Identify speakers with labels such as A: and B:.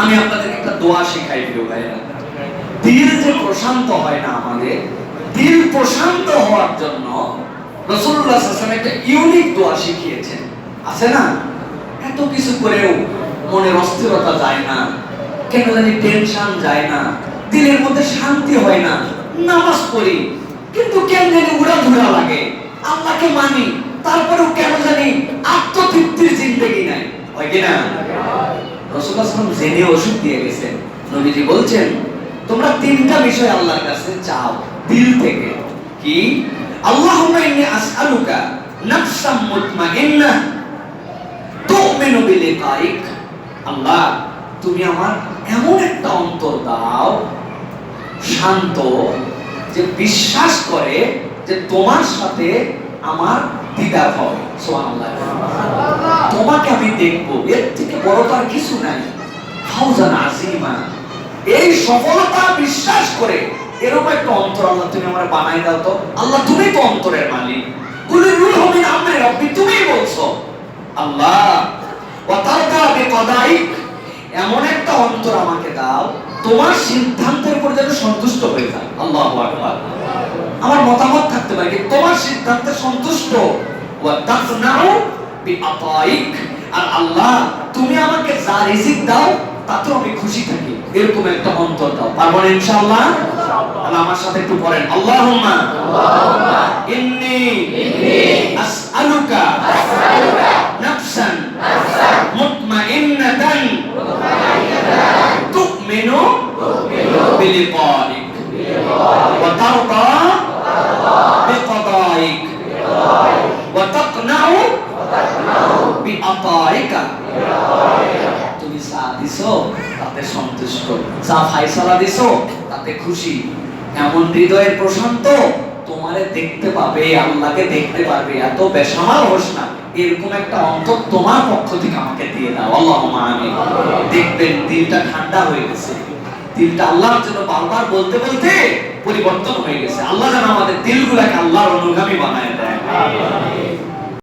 A: আমি আপনাদের একটা দোয়া শেখাই প্রিয় ভাইরা দিল যে প্রশান্ত হয় না আমাদের, দিল প্রশান্ত হওয়ার জন্য রসুল্লাহ সাল্লাম একটা ইউনিক দোয়া শিখিয়েছেন। আছে না? এত কিছু করেও মনের অস্থিরতা যায় না, কেন জানি টেনশন যায় না, দিলের মধ্যে শান্তি হয় না, নামাজ পড়ি, কিন্তু কেন জানি উড়া ধুরা লাগে, আল্লাহকে মানি, তারপরেও কেন জানি আত্মতৃপ্তির জিন্দগি নাই। হয় কি না রসুল্লাহ জেনে ওষুধ দিয়ে গেছেন। নবীজি বলছেন, তোমরা তিনটা বিষয় আল্লাহর কাছে চাও, দিল থেকে। কি? আল্লাহুম্মা ইন্নী আসআলুকা নাফসাম মুতমাইন্নাহ তুমিনু বিলিকাইক। আল্লাহ, তুমি আমার এমন একটা অন্তর দাও, শান্ত, যে বিশ্বাস করে যে তোমার সাথে আমার দিদার হবে তোমাকে আমি দেখব, এর থেকে বড় তো আর কিছু নাই। ফাউজান আজিমা এই সফলতা বিশ্বাস করে এরকম একটা অন্তর আল্লাহ তুমি আমার বানাই দাও তো। আল্লাহ, তুমি তো অন্তরের মালিক। কুলি রুল হমিন আমরে রব্বি তুমি বলছো, আল্লাহ ওয়াতারদা বিকদাইক। এমন একটা অন্তর আমাকে দাও, তোমার সিদ্ধান্তের উপর যেন সন্তুষ্ট হয়ে যায়। আল্লাহ আমার মতামত থাকতে তোমার সিদ্ধান্তে সন্তুষ্ট। আর আল্লাহ তুমি আমাকে যা রিজিক দাও তাতেও আমি খুশি থাকি। এরকম একটা অন্তর দাও। পারবেন ইনশাআল্লাহ? তাহলে আমার সাথে একটু পড়েন। আল্লাহুম্মা। ইন্নী আসআলুকা। নাফসান। মুতমাইন্নাতান। তুমিনু বিলিকাইক ওয়া তারদা বিকদাইক ওয়া তাকনাউ বিআতাইকা তুমি যা তাতে সন্তুষ্ট। যা ফাইসালা তাতে খুশি। এমন হৃদয়ের প্রশান্ত তোমারে দেখতে পাবে, আল্লাহকে দেখতে এত বেসামাল হোস না, এরকম একটা অন্তর তোমার পক্ষ থেকে আমাকে দিয়ে দাও। আল্লাহ দেখবেন, দিলটা ঠান্ডা হয়ে গেছে। দিলটা আল্লাহর জন্য বারবার বলতে বলতে পরিবর্তন হয়ে গেছে। আল্লাহ যেন আমাদের দিলগুলাকে আল্লাহর অনুগামী বানায় দেয়।